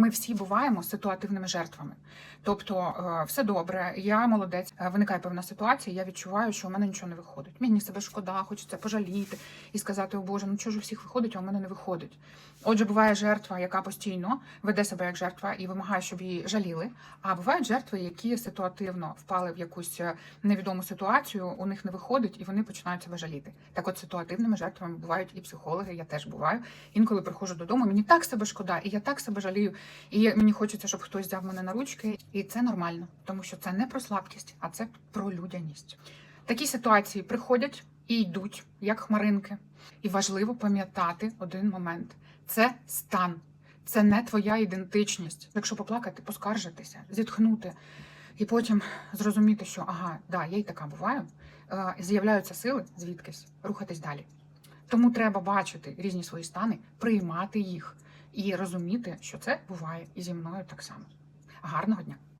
Ми всі буваємо ситуативними жертвами. Тобто, е, все добре, я молодець. Е, Виникає певна ситуація, я відчуваю, що у мене нічого не виходить. Мені себе шкода, хочеться пожаліти і сказати: о Боже, ну чого ж у всіх виходить, а у мене не виходить. Отже, буває жертва, яка постійно веде себе як жертва і вимагає, щоб її жаліли. А бувають жертви, які ситуативно впали в якусь е, невідому ситуацію, у них не виходить, і вони починають себе жаліти. Так, от ситуативними жертвами бувають і психологи, я теж буваю. Інколи приходжу додому, мені так себе шкода, і я так себе жалію. І мені хочеться, щоб хтось взяв мене на ручки, і це нормально, тому що це не про слабкість, а це про людяність. Такі ситуації приходять і йдуть, як хмаринки. І важливо пам'ятати один момент: це стан, це не твоя ідентичність. Якщо поплакати, поскаржитися, зітхнути, і потім зрозуміти, що ага, да, я й така буваю. е, З'являються сили звідкись рухатись далі. Тому треба бачити різні свої стани, приймати їх і розуміти, що це буває і зі мною так само. Гарного дня!